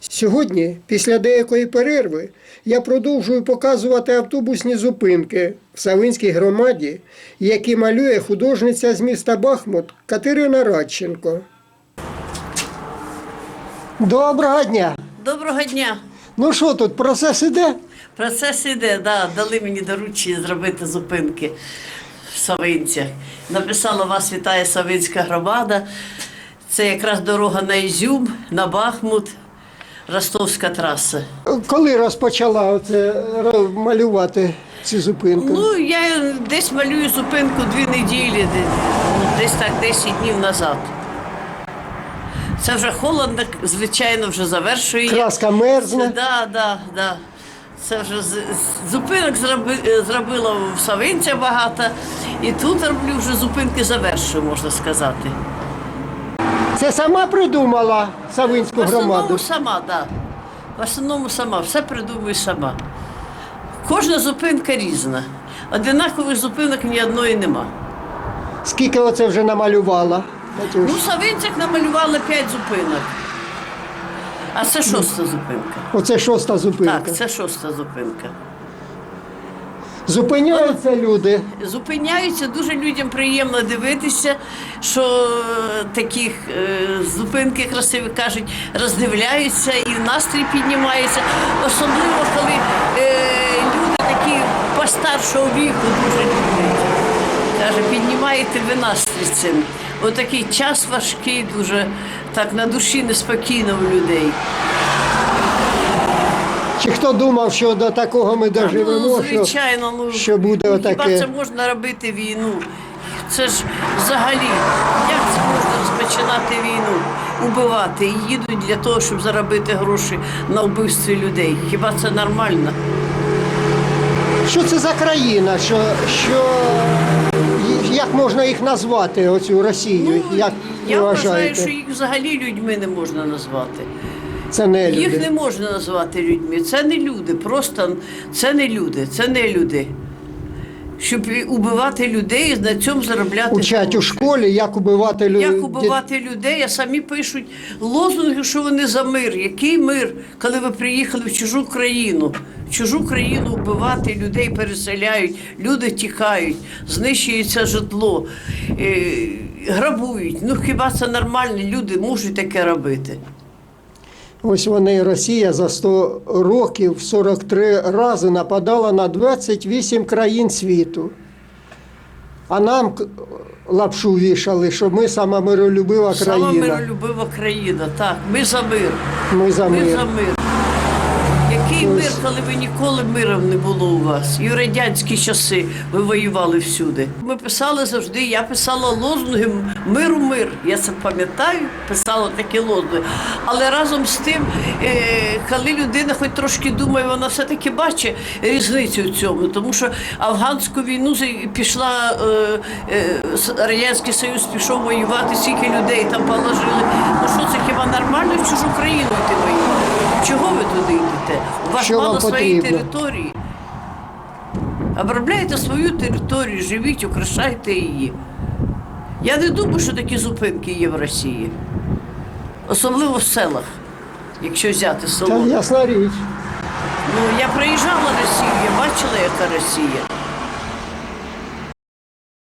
Сьогодні, після деякої перерви, я продовжую показувати автобусні зупинки в Савинській громаді, які малює художниця з міста Бахмут Катерина Радченко. Доброго дня! Доброго дня. Ну що тут, процес іде? Процес іде, да, дали мені доручення зробити зупинки в Савинцях. Написала вас вітає Савинська громада. Це якраз дорога на Ізюм, на Бахмут, Ростовська траса. Коли розпочала оце малювати ці зупинки? Ну, я десь малюю зупинку дві неділі, десь так 10 днів назад. Це вже холодно, звичайно, вже завершує. Краска мерзне. да, да, да. Це вже з- зупинок зроби, зробила в Савинця багато, і тут роблю вже зупинки завершую, можна сказати. Це сама придумала Савинську громаду. сама, да. В основному сама, все придумую сама. Кожна зупинка різна. Одинакових зупинок ні одної нема. Скільки оце вже намалювала? Ну, Катюш? в Савинцях намалювали п'ять зупинок. А це шоста зупинка. Оце шоста зупинка. Так, це шоста зупинка. Зупиняються люди. Зупиняються, дуже людям приємно дивитися, що е, таких е, зупинки красиві кажуть, роздивляються і настрій піднімається. Особливо, коли е, люди такі постаршого віку дуже люблять. Каже, піднімаєте ви настрій цим. Отакий час важкий, дуже так на душі неспокійно у людей. Чи хто думав, що до такого ми доживемо? Ну, що- звичайно, ну що буде ну, отаке? Хіба це можна робити війну? Це ж взагалі, як це можна розпочинати війну, убивати і їдуть для того, щоб заробити гроші на вбивстві людей? Хіба це нормально? Що це за країна? Що, що як можна їх назвати, оцю Росію? як ви я вважаєте? вважаю, що їх взагалі людьми не можна назвати. Це не люди. Їх не можна назвати людьми. Це не люди. Просто це не люди, це не люди. Щоб убивати людей і на цьому заробляти. Учать у школі, як убивати людей. Як убивати людей, а самі пишуть лозунги, що вони за мир. Який мир, коли ви приїхали в чужу країну? В чужу країну вбивати людей переселяють, люди тікають, знищується житло, е, грабують. Ну хіба це нормально? Люди можуть таке робити. Ось вони, Росія за 100 років 43 рази нападала на 28 країн світу. А нам лапшу вішали, що ми сама миролюбива країна. Сама миролюбива країна. Так, ми за мир. Ми за Ми за мир. Коли ви ніколи миром не було у вас? І в радянські часи ви воювали всюди. Ми писали завжди, я писала лозунги миру, мир. Я це пам'ятаю, писала такі лозунги. Але разом з тим, е, коли людина хоч трошки думає, вона все-таки бачить різницю в цьому. Тому що афганську війну пішла, е, е, Радянський Союз пішов воювати, скільки людей там положили. Ну що це хіба нормально в чужу країну йти воювати? Чого ви туди йдете? У вас Що вам мало своєї потрібно? території. Обробляйте свою територію, живіть, украшайте її. Я не думаю, що такі зупинки є в Росії. Особливо в селах, якщо взяти село. Та ясна річ. Ну, я приїжджала в Росію, я бачила, яка Росія.